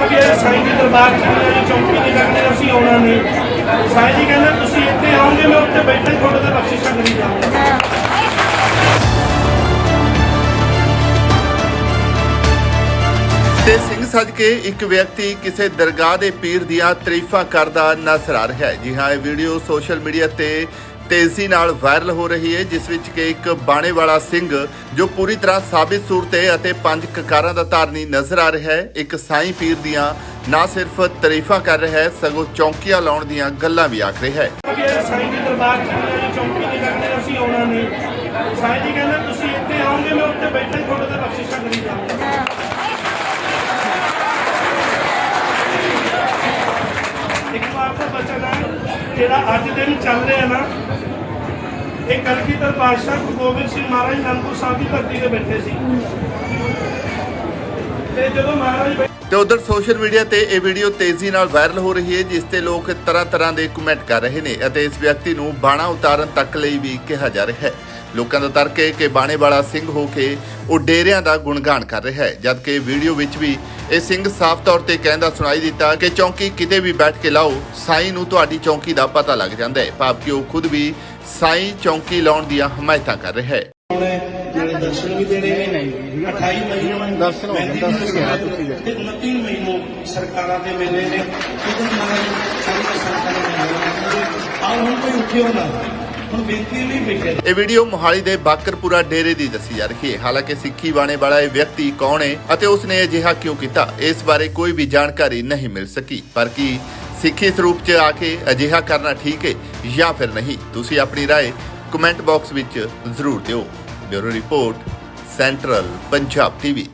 ਕਿ ਸਾਈਂ ਦੇ ਦਰਬਾਰ ਚ ਚੌਂਕੀ ਨਹੀਂ ਲੱਗਣੀ ਅਸੀਂ ਆਉਣਾ ਨਹੀਂ। ਸਾਈਂ ਜੀ ਕਹਿੰਦੇ, ਤੁਸੀਂ ਇੱਥੇ ਆਓਗੇ, ਮੈਂ ਉੱਥੇ ਬੈਠੇ ਤੁਹਾਡੇ ਤੇ ਬਖਸ਼ਿਸ਼ਾਂ ਕਰੀ ਜਾਵਾਂਗਾ ਤੇ ਸਿੰਘ ਸੱਜ ਕੇ ਇੱਕ ਵਿਅਕਤੀ ਕਿਸੇ ਦਰਗਾਹ ਦੇ ਪੀਰ ਦੀਆਂ ਤਾਰੀਫਾਂ ਕਰਦਾ ਨਜ਼ਰ ਆ ਰਿਹਾ ਹੈ। ਜੀ ਹਾਂ, ਇਹ ਵੀਡੀਓ ਸੋਸ਼ਲ ਮੀਡੀਆ ਤੇ ਤੇਜ਼ੀ ਨਾਲ ਵਾਇਰਲ ਹੋ ਰਹੀ ਹੈ, ਜਿਸ ਵਿੱਚ ਕਿ ਇੱਕ ਬਾਣੇ ਵਾਲਾ ਸਿੰਘ ਜੋ ਪੂਰੀ ਤਰ੍ਹਾਂ ਸਾਬਿਤ ਸੂਰਤ ਹੈ ਅਤੇ ਪੰਜ ਕਕਾਰਾਂ ਦਾ ਧਾਰਨੀ ਨਜ਼ਰ ਆ ਰਿਹਾ ਹੈ, ਇੱਕ ਸਾਈਂ ਪੀਰ ਦੀਆਂ ਨਾ ਸਿਰਫ ਤਾਰੀਫਾਂ ਕਰ ਰਿਹਾ ਹੈ, ਸਗੋਂ ਚੌਂਕੀਆਂ ਲਾਉਣ ਦੀਆਂ ਗੱਲਾਂ ਵੀ ਆਖ ਰਿਹਾ ਹੈ। ਸਾਈਂ ਦੇ ਦਰਬਾਰ ਚ ਚੌਂਕੀ ਨਹੀਂ ਲੱਗਣੀ ਅਸੀਂ ਆਉਣਾ ਨਹੀਂ ਸਾਈਂ ਜੀ ਕਹਿੰਦੇ, ਤੁਸੀਂ ਇੱਥੇ ਆਓਗੇ ਮੈਂ ਉੱਥੇ ਬੈਠੇ ਤੁਹਾਡੇ ਤੇ ਬਖਸ਼ਿਸ਼ਾਂ ਕਰੀ ਜਾਵਾਂਗਾ ਇੱਕ ਦਾ ਬਚਨ ਹੈ। ਜਿਹੜਾ ਅੱਜ ਦਿਨ ਚੱਲ ਰਿਹਾ ਨਾ, ਇਹ ਕਲਗੀਧਰ ਪਾਤਸ਼ਾਹ ਗੁਰੂ ਗੋਬਿੰਦ ਸਿੰਘ ਮਹਾਰਾਜ ਅਨੰਦਪੁਰ ਸਾਹਿਬ ਦੀ ਧਰਤੀ ਤੇ ਬੈਠੇ ਸੀ। ਤੇ ਜਦੋਂ ਮਹਾਰਾਜ ਤੇ ਉਧਰ ਸੋਸ਼ਲ ਮੀਡੀਆ ਤੇ ਇਹ ਵੀਡੀਓ ਤੇਜ਼ੀ ਨਾਲ ਵਾਇਰਲ ਹੋ ਰਹੀ ਹੈ, ਜਿਸ ਤੇ ਲੋਕ ਤਰ੍ਹਾਂ ਤਰ੍ਹਾਂ ਦੇ ਕਮੈਂਟ ਕਰ ਰਹੇ ਨੇ ਅਤੇ ਇਸ ਵਿਅਕਤੀ ਨੂੰ ਬਾਣਾ ਉਤਾਰਨ ਤੱਕ ਲਈ ਵੀ ਕਿਹਾ ਜਾ ਰਿਹਾ ਹੈ। ਲੋਕਾਂ ਦਾ ਤਰਕ ਹੈ ਕਿ ਬਾਣੇ ਵਾਲਾ ਸਿੰਘ ਹੋ ਕੇ ਉਹ ਡੇਰਿਆਂ ਦਾ ਗੁਣਗਾਨ ਕਰ ਰਿਹਾ ਹੈ, ਜਦਕਿ ਵੀਡੀਓ ਵਿੱਚ ਵੀ ਇਹ ਸਿੰਘ ਸਾਫ਼ ਤੌਰ ਤੇ ਕਹਿੰਦਾ ਸੁਣਾਈ ਦਿੱਤਾ ਕਿ ਚੌਂਕੀ ਕਿਤੇ ਵੀ ਬੈਠ ਕੇ ਲਾਓ ਸਾਈਂ ਨੂੰ ਤੁਹਾਡੀ ਚੌਂਕੀ ਦਾ ਪਤਾ ਲੱਗ ਜਾਂਦਾ ਹੈ। ਭਾਵ ਕਿ ਉਹ ਖੁਦ ਵੀ ਸਾਈਂ ਚੌਂਕੀ ਲਾਉਣ ਦੀਆਂ ਹਮਾਇਤਾਂ ਕਰ ਰਿਹਾ ਹੈ। ਉਹਨੇ ਜਿਹੜੇ ਦਰਸ਼ਨ ਵੀ ਦੇਣੇ ਨੇ 28 ਮਈ ਨੂੰ ਦਰਸ਼ਨ ਹੋ ਗਏ, ਮਹਿੰਦੀ ਦਰਸ਼ਨ ਦੀ ਹੋਏ, ਰਾਤ ਤੁਸੀਂ ਗਏ। ਤੇ 29 ਮਈ ਨੂੰ ਸਰਕਾਰਾਂ ਦੇ ਮੇਲੇ ਨੇ। ਇਹਦੇ ਨਾਲ ਸਾਰੀਆਂ ਸੰਗਤਾਂ ਨੂੰ। ਮਿਲਣਗੇ ਆਹ ਹੁਣ ਕੋਈ ਉੱਠਿਓ ਨਾ। ਹੁਣ ਬੇਨਤੀ ਨਹੀਂ ਬੈਠੇ ਇਹ ਵੀਡੀਓ ਮੋਹਾਲੀ ਦੇ ਬਾਕਰਪੁਰਾ ਡੇਰੇ ਦੀ ਦੱਸੀ ਜਾ ਰਹੀ ਹੈ ਹਾਲਾਂਕਿ ਸਿੱਖੀ ਬਾਣੇ ਵਾਲਾ ਇਹ ਵਿਅਕਤੀ ਕੌਣ ਹੈ ਅਤੇ ਉਸਨੇ ਅਜਿਹਾ ਕਿਉਂ ਕੀਤਾ ਇਸ ਬਾਰੇ ਕੋਈ ਵੀ ਜਾਣਕਾਰੀ ਨਹੀਂ ਮਿਲ ਸਕੀ ਪਰ ਕੀ ਸਿੱਖੀ ਸਰੂਪ 'ਚ ਆ ਕੇ ਅਜਿਹਾ ਕਰਨਾ ਠੀਕ ਹੈ ਜਾਂ ਫਿਰ ਨਹੀਂ ਤੁਸੀਂ ਆਪਣੀ رائے ਕਮੈਂਟ ਬਾਕਸ ਵਿੱਚ ਜ਼ਰੂਰ ਦਿਓ bureau report central Punjab TV